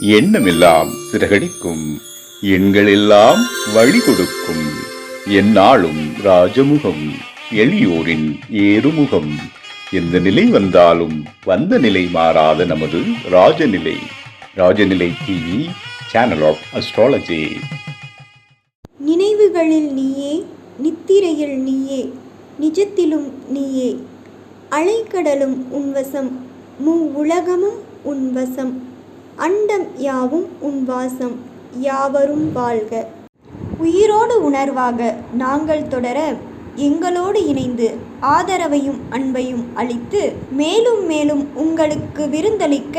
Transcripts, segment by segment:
எண்ணமெல்லாம் சிறகடிக்கும். எண்களெல்லாம் வழி கொடுக்கும் எந்நாளும் ராஜமுகம் எளியோரின் ஏறுமுகம். எந்த நிலை வந்தாலும் வந்த நிலை மாறாத நமது Rajanilai. Rajanilai TV channel of astrology நினைவுகளில் நீயே நித்திரையில் நீயே நிஜத்திலும் நீயே. அலைக்கடலும் உன்வசம் மூ உலகமும் உன்வசம் அண்டம் யாவும் உன் வாசம் யாவரும் வாழ்க. உயிரோடு உணர்வாக நாங்கள் தொடர எங்களோடு இணைந்து ஆதரவையும் அன்பையும் அளித்து மேலும் மேலும் உங்களுக்கு விருந்தளிக்க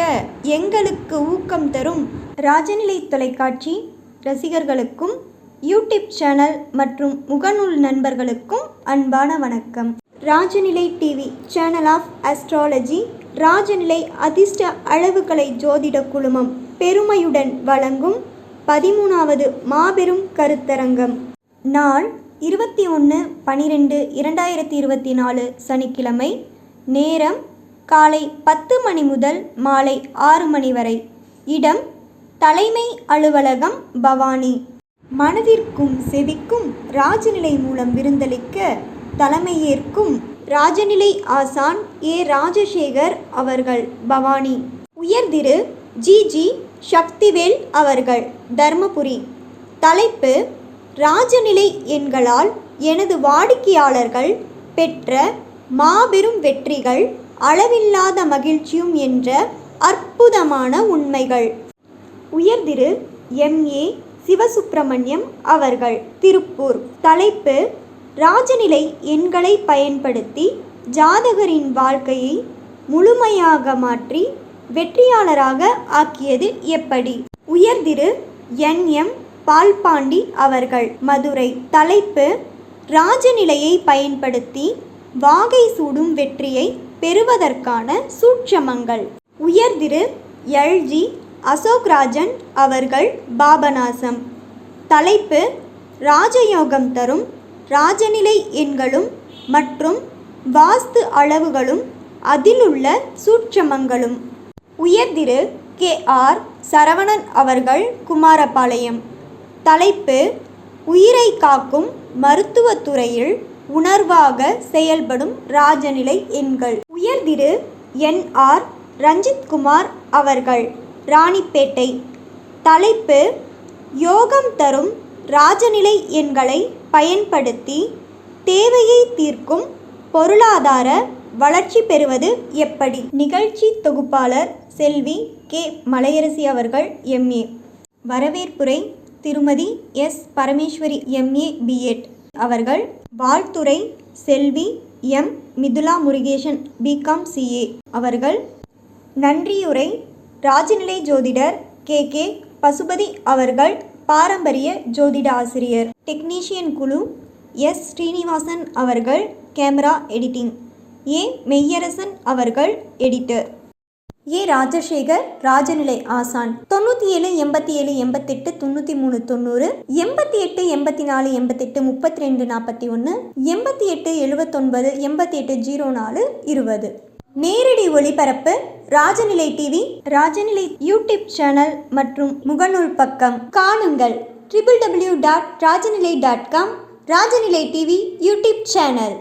எங்களுக்கு ஊக்கம் தரும் ராஜநிலை தொலைக்காட்சி ரசிகர்களுக்கும் யூடியூப் சேனல் மற்றும் முகநூல் நண்பர்களுக்கும் அன்பான வணக்கம். Rajanilai TV channel of astrology Rajanilai அதிர்ஷ்ட அளவுகளை ஜோதிட குழுமம் பெருமையுடன் வழங்கும் பதிமூணாவது மாபெரும் கருத்தரங்கம். நாள் இருபத்தி ஒன்று பனிரெண்டு இரண்டாயிரத்தி இருபத்தி நாலு சனிக்கிழமை. நேரம் காலை பத்து மணி முதல் மாலை ஆறு மணி வரை. இடம் தலைமை அலுவலகம் பவானி. மனதிற்கும் செவிக்கும் ராஜநிலை மூலம் விருந்தளிக்க தலைமையேற்கும் ராஜநிலை ஆசான் ஏ. ராஜசேகர் அவர்கள் பவானி. உயர்திரு ஜி. ஜி. சக்திவேல் அவர்கள் தர்மபுரி. தலைப்பு ராஜநிலை எண்களால் எனது வாடிக்கையாளர்கள் பெற்ற மாபெரும் வெற்றிகள் அளவில்லாத மகிழ்ச்சியும் என்ற அற்புதமான உண்மைகள். உயர்திரு எம். ஏ. சிவசுப்பிரமணியம் அவர்கள் திருப்பூர். தலைப்பு ராஜநிலை எண்களை பயன்படுத்தி ஜாதகரின் வாழ்க்கையை முழுமையாக மாற்றி வெற்றியாளராக ஆக்கியது எப்படி? உயர்திரு என். எம். பால்பாண்டி அவர்கள். மதுரை. தலைப்பு ராஜநிலையை பயன்படுத்தி வாகை சூடும் வெற்றியை பெறுவதற்கான சூட்சமங்கள். உயர்திரு எல்ஜி அசோக்ராஜன் அவர்கள் பாபநாசம். தலைப்பு ராஜயோகம் தரும் ராஜநிலை எண்களும் மற்றும் வாஸ்து அளவுகளும் அதிலுள்ள சூட்சமங்களும். உயர்திரு கே ஆர் சரவணன் அவர்கள் குமாரபாளையம். தலைப்பு உயிரை காக்கும் மருத்துவத்துறையில் உணர்வாக செயல்படும் ராஜநிலை எண்கள். உயர்திரு என் ஆர் ரஞ்சித்குமார் அவர்கள் ராணிப்பேட்டை. தலைப்பு யோகம் தரும் ராஜநிலை எண்களை பயன்படுத்தி தேவையை தீர்க்கும் பொருளாதார வளர்ச்சி பெறுவது எப்படி? நிகழ்ச்சி தொகுப்பாளர் செல்வி கே. மலையரசி அவர்கள் எம்ஏ வரவேற்புரை திருமதி எஸ். பரமேஸ்வரி எம்ஏ பிஎட் அவர்கள் வாழ்த்துரை செல்வி M. Mithula Murugesan BCom CA அவர்கள் நன்றியுரை ராஜநிலை ஜோதிடர் கே. கே. பசுபதி அவர்கள் பாரம்பரிய ஜோதிட ஆசிரியர். டெக்னீஷியன் குழு எஸ். ஸ்ரீனிவாசன் அவர்கள் கேமரா எடிட்டிங். ஏ. மெய்யரசன் அவர்கள் எடிட்டர். ஏ. ராஜசேகர் ராஜநிலை ஆசான். தொண்ணூற்றி ஏழு எண்பத்தி ஏழு எண்பத்தெட்டு தொண்ணூற்றி மூணு தொண்ணூறு எண்பத்தி எட்டு எண்பத்தி நாலு எண்பத்தெட்டு முப்பத்தி ரெண்டு நாற்பத்தி ஒன்று எண்பத்தி எட்டு எழுபத்தொன்பது எண்பத்தி எட்டு ஜீரோ நாலு இருபது. நேரடி ஒளிபரப்பு Rajanilai TV Rajanilai YouTube channel மற்றும் முகநூல் பக்கம் காணுங்கள். Triple W dot Rajanilai dot com Rajanilai TV YouTube channel.